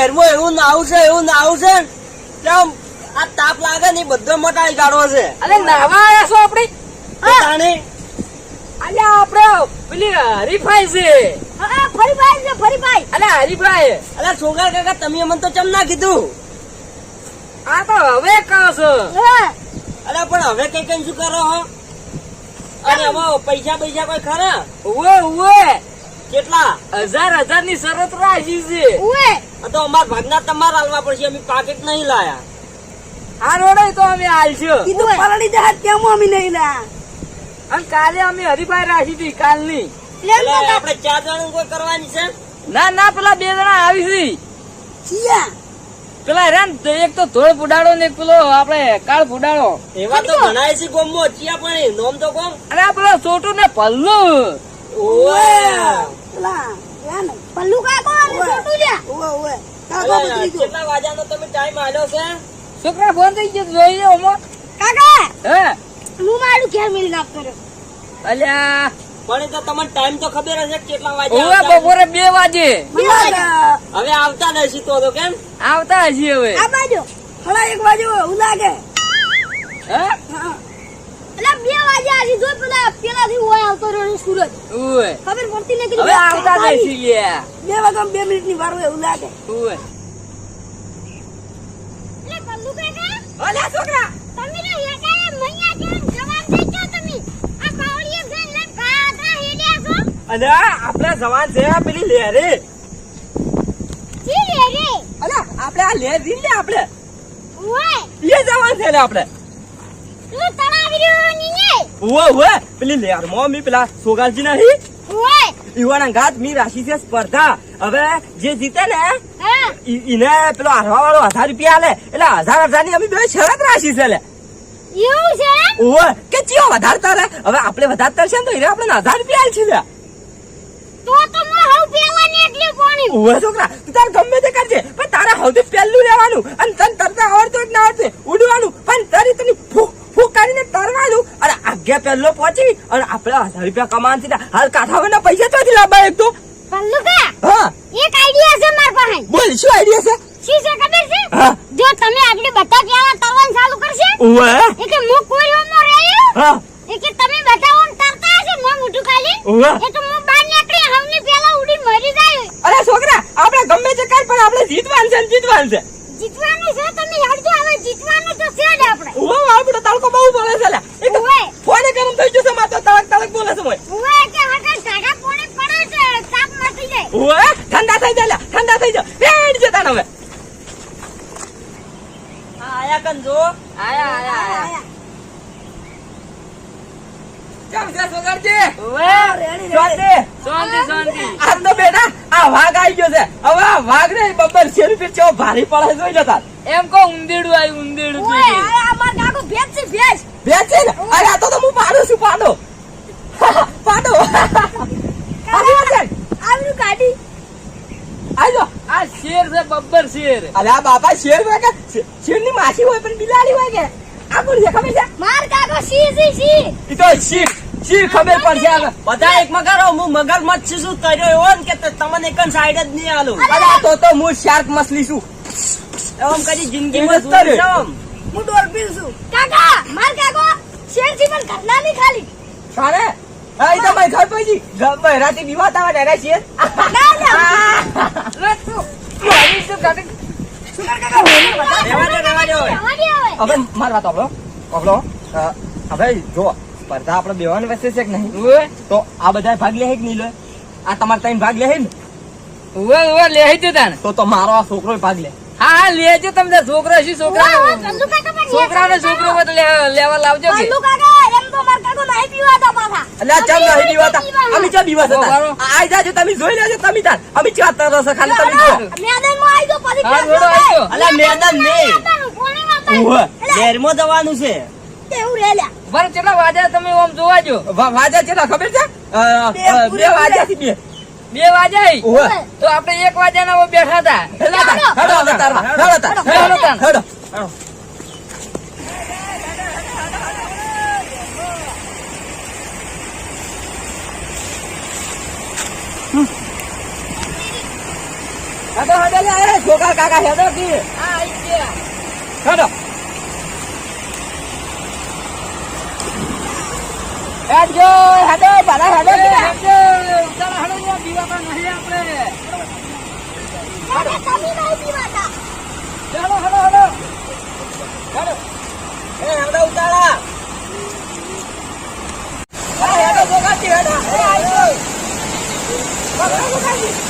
હવે લહેરમાં એવું નાવું છે એવું નાવું છે. આમ આ તાપ લાગે ને બધો મટાડી કાઢવો છે. અરે નાવા આવ્યા છો આપણે? તાણે અલ્યા આપણે પેલી હરીફાઈ છે. હા હરીફાઈ. અલા કાકા તમે અમને તો ચમ ના કીધું? આ તો હવે કહો છો. હા. અલા પણ હવે કઈ કઈ શું કરો હો? અરે એમાં પૈસા પૈસા કોઈ ખરા? ઉવે ઉવે. કેટલા? હજાર હજારની શરત રાખી છે. તો અમાર ભાગના તમારે હાલવા પડશે અમે પાકેટ નહીં લાયા. આ રોડે તો અમે હાલશું. કીધું પલડી જહાજ કેમ અમે નહીં લાયા? અને કાલે અમે હરીફાઈ રાખી હતી કાલની. આપણે ચાર જણ કોઈ કરવાની છે. ના ના પેલા બે જણા આવી છે પેલા રેન એક તો ધોળ ફુડાડો ને પેલો આપણે કાળ ફુડાડો. એવા તો ઘણા છે ગોમો ચિયા પણ એ નોમ તો કોમ. અને આ પેલો છોટું ને પલ્લુ. ઓવે પેલા યા પલ્લુ કાકો અને છોટું લ્યા. ઉએ ઉએ કાકો બદલી ગયો. કેટલા વાગ્યાનો તમે ટાઈમ આલ્યો છે? છોકરા ફોન થઈ ગયો જોઈ લે ઓમો કાકા હે? હું મારું ઘેર મિલ નાખ કર્યો. અલ્યા. પણ તો તમને ટાઈમ તો ખબર હશે કેટલા વાગે ઓવે બપોરે બે વાગે. હવે આવતા નથી તો તો કેમ? આવતા હજી હવે. આ બાજુ. હળા એક બાજુ હું? લાગે હે હા. એટલે બે વાગે આવી જો પેલા પેલાથી ઓય આવતો રહ્યો સુરજ ઓય ખબર પડતી નથી હવે આવતા જઈશી લે બે વાગે બે મિનિટની વાર હોય એવું લાગે. ઓય એટલે પલ્લુ કાકા. ઓલા છોકરા. તમે તો એકાએ મૈયા જેમ જવાન થઈ ગયો તમે? આ પાવડીએ ફેન લઈને કાતા હેડ્યા છો? અને આપડે જવાન છે પેલી જી આપણે આ લે દી લે આપણે. ઓય એ જવાન છે આપણે. તું ની ને ઉવે ઉવે. પેલી લહેર મી પેલા સોગાલજી નહીં? ઓય યુવાના ઘાત મી રાશિ છે સ્પર્ધા. હવે જે જીતે ને ઈને પેલો હારવા વાળો હજાર રૂપિયા આલે. એટલે હજાર હજારની અમે બે શરત રાશિ છે લે. એવું છે ઓવે કે ચિયો વધારે તારે હવે આપણે વધારે તરશે ને તો એને આપણે હજાર રૂપિયા આલ છે લે. તો તો મો હવ પેલા એટલી પાણી. ઓવે છોકરા તું તારે ગમે તે કરજે. પણ તારે સૌથી પહેલું રહેવાનું અને તને તરતા આવડતું જ ના આવડતું ઉડવાનું. પણ તારી તને ફૂક અને પહેલો પહોંચી અને આપણે હજાર રૂપિયા કમાવાનું થી હાલ કાઠાવાના પૈસા ચોથી લાવવા એક તો? પલ્લુ કા હા. એક આઈડિયા છે મારા પાસે. બોલ શું આઈડિયા છે? શી છે ખબર છે? જો તમે આગળ બધા પેલા તરવાનું ચાલુ કરશે ઓએ એ કે કોઈ માં રહ્યો હા. એ કે તમે બધા ઓમ તરતા હશે મો મોટું ખાલી. ઓએ એ તો મો બહાર નીકળી હમને પેલા ઉડી મરી જાય અરે છોકરા આપણે ગમે તે કર પણ આપણે જીતવાનું છે જીતવાનું છે. જીતવાનું છે તમે તો હવે જીતવાનું તો છે જ આપણો તડકો બહુ બોલે છે લે એક તો ઓવે ફોને ગરમ થઈ ગયો છે માતો તળક તળક બોલે છે મોય ઉવે કે હટા ઢાકા પોણે પડે છે તાપ મટી જાય ઓવે ઠંડા થઈ જાય લે ઠંડા થઈ જાય રેડ જતા ને હવે આયા કંજો આયા આયા આયા કેમ છે સોગરજી શાંતિ શાંતિ શાંતિ. આમ તો બેટા આ વાઘ આવી ગયો છે. હવે આ વાઘ ને બબ્બર શેર રૂપિયા ચેવો ભારી પડે જોઈ લો તાર. એમ કો ઉંદેડું આવ્યું ઉંદેડું ઓય પેલી. આ અમાર કાકો ભેજ છે ભેજ બેસે ને અરે આ તો તો હું પાડું છું પાડો પાડો આવી વાત છે આવડું કાઢી આજો આ શેર છે બબ્બર શેર. અલા બાપા શેર હોય કે? શેરની માસી હોય પણ બિલાડી હોય કે? આ કોણ છે ખબર છે? માર કાકો શી શી શી? ઈ તો શી શી ખબર પડશે હવે બધા એક મગર હું મગર મત છું તર્યો એવો ને કે તમને એક સાઈડ જ નહીં આલું. અલા તો તો હું શાર્ક મસલી છું. એમ કદી જિંદગી માં છે. હું ડોલ્ફિન છું. કાકા માર કાકો શેરથી પણ ઘટના નહીં ખાલી. સારે હા ઈ તો મારી ઘર બહેરાથી વિવાદ આવે ને એને શેર. ના ના. અરે તું. મારી શું હવે. મારી વાત જો સ્પર્ધા આપડે બેવાની વચ્ચે છે કે નહીં? તો આ બધા ભાગ લે કે નહીં લે? આ તમારે ત્રણ ભાગ લે ને? ઉવે ઉવે લેહી દો તાને તો તો મારો આ છોકરો ભાગ લે. હા હા લેજો તમે છોકરા ઓય, છોકરા છોકરાને. છોકરો લેવા લાવજો કે પલ્લુ કાકા એમ તો માર કાકો નહીં પીવાતા પાછા એટલે આ નહીં દીવાતા અમે ચા દિવસ હતા આઈ જાજો તમે જોઈ લેજો તમે તાર. અમે ચા તરસ ખાલી તમે જો મેદાનમાં આવી ગયો પછી હા, ફેંકજો જોડો ભાઈ. આવજો. અલા મેદાન નહીં. માતાનું કોણે માતાનું? ઓહો એલા, ડેરમાં જવાનું છે. એવું રે લ્યા. કેટલા વાગ્યા તમે આમ જોવા વાજા છે ખબર છે? બે વાજા થી બે. બે વાગ્યા ઈ. તો આપણે એક વાગ્યાના ઓય બેઠા હતા હેલો તાર, હેલો હેલો તાર. હેલો હેડો હેડો લે એ છોકરા કાકા હેડો કી હા આઈ ગયા હેડો હેડો હેડો એ, કી. હેડજો. ચાલો, હેડો, યાર, બીવાતા નહીં આપણે. અરે તમે નહીં પીવાતા ચાલો, હેડો, હેડો. હેડો એ હેડો ઉતારા હા હેડો છોકરાજી હેડો એ આજો પકડો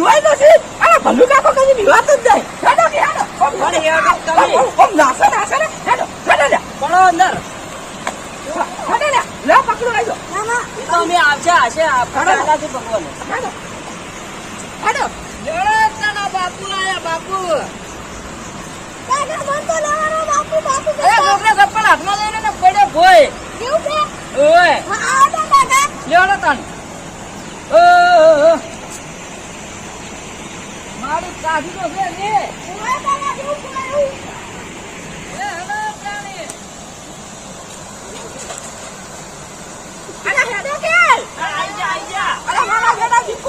એ પીવાય નથી અરે ભલ્લુ કાકો કદી પીવાતો જ જાય. હેડો કે હેડો. ઓમ ભલે હેડો તમે ઓમ નાખો નાખો ને. હેડો હેડો લે પડો અંદર. હેડો લે લે પકડો આજો એ તો અમે આવશે, હશે, આપણે આનાથી ભગવાન. હેડો. હેડો. તારા બાપુ આયા, બાપુ. કાકા તો લેવાનો બાપુ બાપુ એ છોકરા ચપ્પલ હાથમાં લઈને ને પડ્યો ભોય. કેવું છે? ઓય, હા આવો કાકા લેવડો તન. ઓ, ઓ, ઓ. કાઢી તો છે ને. ઓય કાકા કેવું છે એ હેલો, પ્રાણી. અરે હેડો કે આ, આઈ જા, આઈ જા.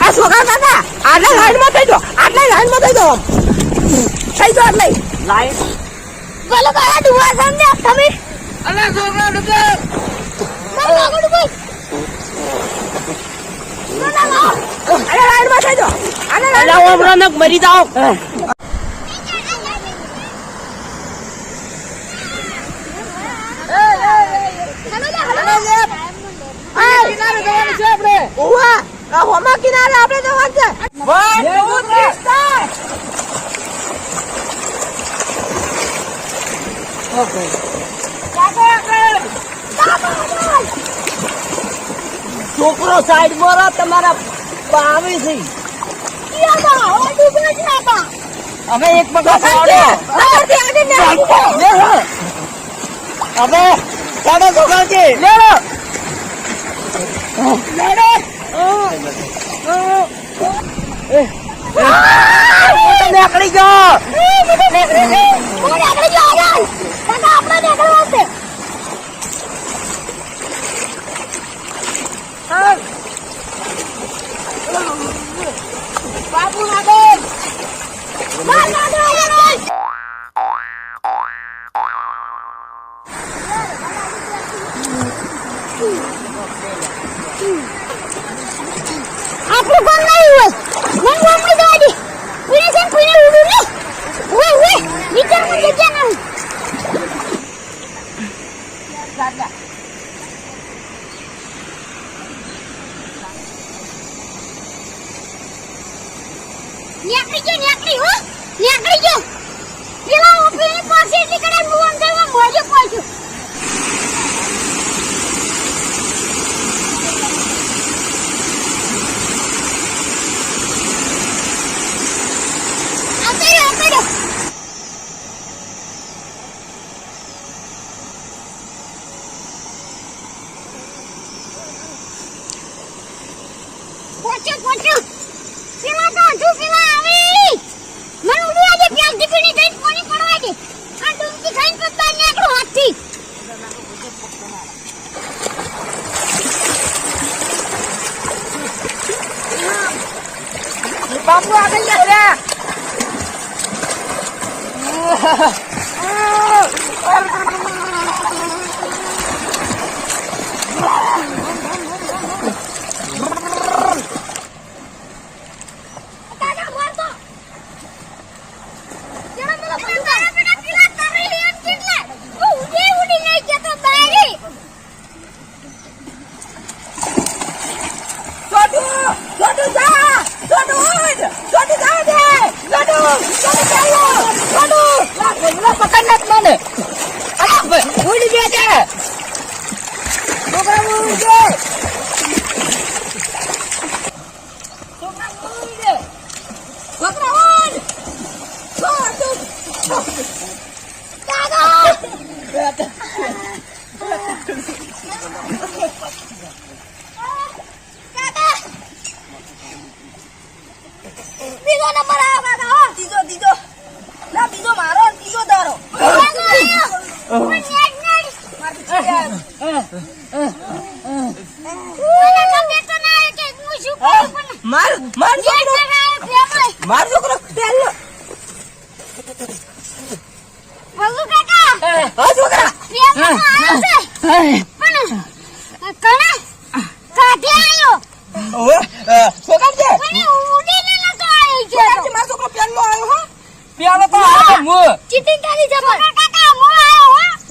આ છોકરા કાકા આટલા લાઈનમાં થઈ જાઓ આટલા લાઈનમાં થઈ જાઓ થઈ જાઓ એટલે બોલો કાકા ડુવા સમજે તમે અલા, છોકરા ડૂબે. મારો કાકા ડુબા ના ના થઈ મરી જાઓ. કિનારે આપણે ઉવા આ હોમા કિનારે આપણે જવાનું છે વન ટુ થ્રી સ્ટાર્ટ છોકરો સાઈડ બોલો તમારા આવે છે. અમે એક પગા હવે ચાલો છોકરાજી લેડો નીકળી ગયો બાપુ નાખો આપણું ગામ નહીં હોય મને ગામમાં જવા દે પુણે છે પુણે ઉડું ને ઓય ઓય વિચારમાં જગ્યા નહીં નીકળી ગયો નીકળી હો નીકળી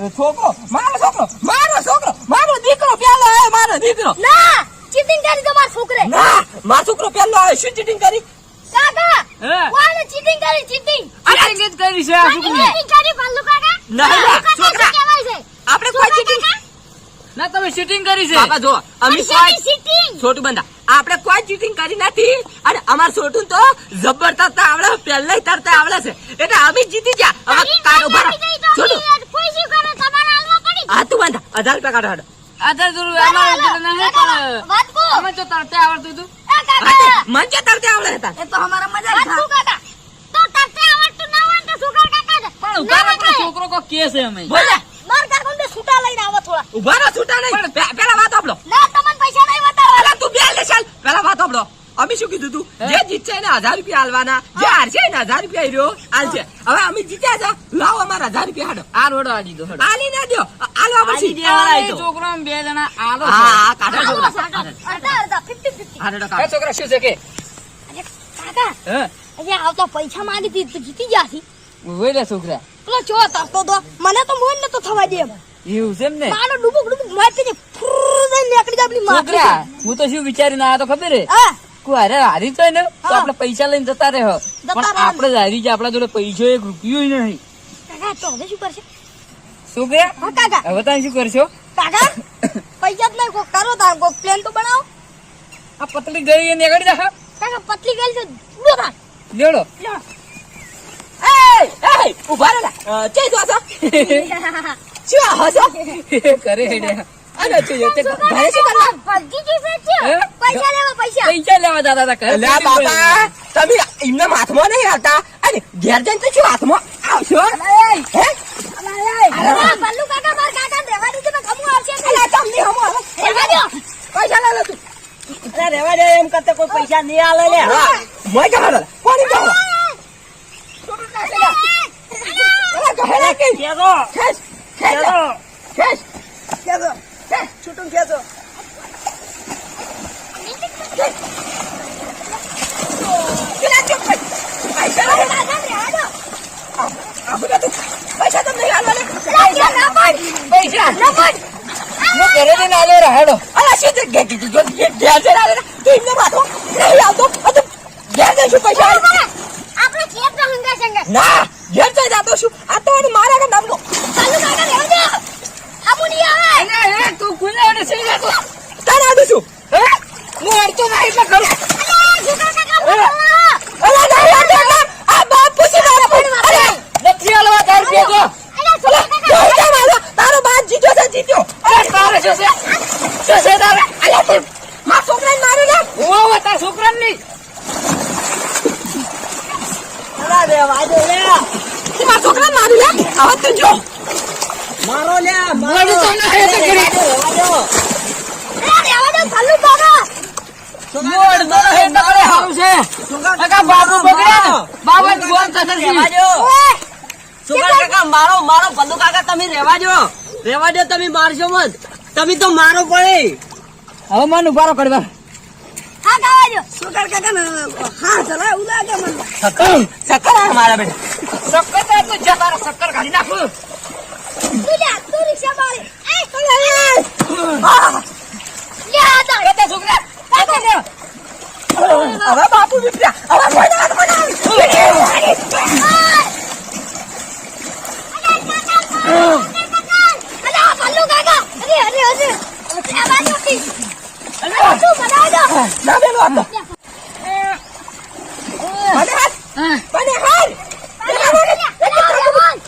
છોકરો મારો છોકરો મારો છોકરો મારો દીકરો પહેલો આવ્યો મારો દીકરો ના ચીટિંગ કરી તમારા છોકરે ના મારો છોકરો આવ્યો શું ચીટિંગ કરી કાકા વાળે ચીટિંગ કરી ચીટિંગ ચીટિંગ કરી છે આ છોકરી ચીટિંગ કરી ના, ના, પલ્લુ કાકા છોકરા. શું કહેવાય છે? આપણે કોઈ ચીટિંગ ના તમે શૂટિંગ કરી છે. બાપા જો અમે કોઈ ચીટિંગ ચીટિંગ છોટું બંધા. આપણે કોઈ ચીટિંગ કરી નથી. અને અમાર છોટું તો જબ્બર આવડે પહેલા તરતા આવડે છે. એટલે અમે જીતી ગયા. હવે ભરો છોટું. કરે તમારે હાલવા પડી હા તું બંધા. હજાર રૂપિયા કાઢો હાડો કો અમે તો તરતે આવડતું હતું. તે મંચે તરતા આવડે હતા. એ તો અમારા મજા વાત કો કાકા તો તરતે આવડતું ના હોય તો શું કર કાકા પણ ઊભા રહો, છોકરો કો કે છે અમે બોલે માર કાકા ને છૂટા લઈને આવો થોડા. ઊભા રહો છૂટા નહીં. પેલા વાત આપડો ના તમને પૈસા નહીં બતાવવા પેલા તું બે લે ચાલ. પેલા વાત આપડો અમે શું કીધું તું? જે જીતશે એને હજાર રૂપિયા હાલવાના જે હારશે એને હજાર રૂપિયા હીરો હાલશે હવે અમે જીત્યા છે. લાવો અમારા હજાર રૂપિયા હાડો. આ રોડો દીધો હડો. ના દો પછી. છોકરો બે જણા આલો હા હા કાઢો આવો છોકરા. અડધા અડધા 50 50 હાડો એ શું છે કે? કાકા હે? અરે આવતા પૈસા માંગી દીધી તો જીતી ગયા છી છોકરા. પેલો ચો તાપતો તો મને તો મોન નતો થવા દે એવું છે એમ ને? મારો ડુબુક ડુબુક મારતી ને ફુર નીકળી જાય છોકરા હું તો શું વિચારીને આવ્યો તો ખબર હે? હા. હારી તો ને તો આપણે પૈસા લઈને જતા રહે પણ આપણે હારી છે આપણા જોડે પૈસો એક રૂપિયો નહીં. કાકા તો હવે શું કરશે? છોકરા હા કાકા. હવે તમે શું કરશો? કાકા પૈસા જ નહીં કોક કરો તાર કોક પ્લેન તો બનાવો. આ પતલી ગઈ એ નીકળી જા કાકા પતલી ગઈ છે લેડો લ્યો. એ ઊભા રહે ચે જો છો? શું હસો કરે હેડે અને તું તે ઘરે શું કરવા? ફરજી જી ફેર છે હે? પૈસા લેવા પૈસા. પૈસા લેવા દાદા તા ઘરે અલ્યા બાપા તમે એમના હાથમાં નહીં આવતા? અને ઘેર જઈને તો શું હાથમાં આવશો? હે? અરે બલ્લુ કાકા માર કાકા ને રહેવા દીધું મેં કમું આવશે અલ્યા તમને હમો રહેવા દો પૈસા લે લે તું. અરે રેવા દે એમ કરતા કોઈ પૈસા નહીં આલે લે હા મોય જાવ અલ્યા કહે કે ખેંચ ખેંચ ખેંચ છૂટું કર. પૈસા તમને પૈસા ઘરે જઈને આલો હેડો અલા શું તે જઈને આલે ને? તું એમને માથો નહીં આવતો ઘેર જઈને પૈસા આલે? આપણે ખેત તો હંગા સંગા ના ઘેર જઈને આ છું. શું આ તો એને મારા આગળ નામનો બલ્લુ કાકા રહેવા દો આમુની આવે. તું ખુલ્લે સહી જતો તારે આડું છું હે હું અડતો નહીં એટલે ખરું અલા સુકા કાકા બોલો અલા નહીં અડતો એટલે આ બાપ પૂછી મારા પણ અરે નથી હાલવા તાર કેજો અલા સુકા કાકા જોઈ જા મારો તારો બાપ જીત્યો છે જીત્યો અરે તારે શું છે શું છે તારે અલ્યા તું મારા છોકરાને માર્યો ને હું આવો તાર છોકરા નહીં અરે રેવા દે લે તું મારા છોકરાને માર્યો લે હવે તું જો મારો લે મારું તો ના હે તો કરી. રેવા દો અલા રહેવા દો બલ્લુ કાકા મોડ તો હે તો કરે હારું છે. કાકા બાબુ બગડ્યા બાબુ ફોન રેવા કાકા મારો મારો પલ્લુ કાકા તમે રેવા દો. રેવા દો તમે મારશો મત. તમે તો મારો પડે. હવે મન ઉભારો કરવા છોકરા હવે બાપુ વિપ્યા હવે કોઈ ના અલા બલ્લુ કાકા અરે અરે અરે રહેવા દો તી અલા તું બનાવ દો ના બેનો આપો મને હાથ મને હાથ અલા રહેવા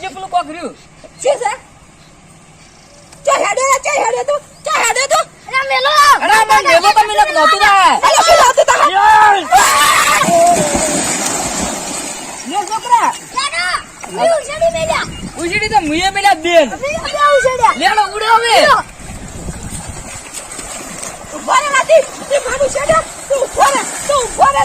છું શું છે ચા હેડે ચા હેડે તું ચા હેડે તું. અરે મેલો અરે આમાં મેલો તમે લગ નહોતું થાય. અરે પેલા તો તારા લે છોકરા. હું ઉછળી મેલ્યા. ઉછળી તો પેલા બેન. મેલ્યા ઉછળ્યા લેલો ઉડો હવે. ઊભા રે નાતી તે મારું છેડે તું ઊભો રે તું ઊભો રે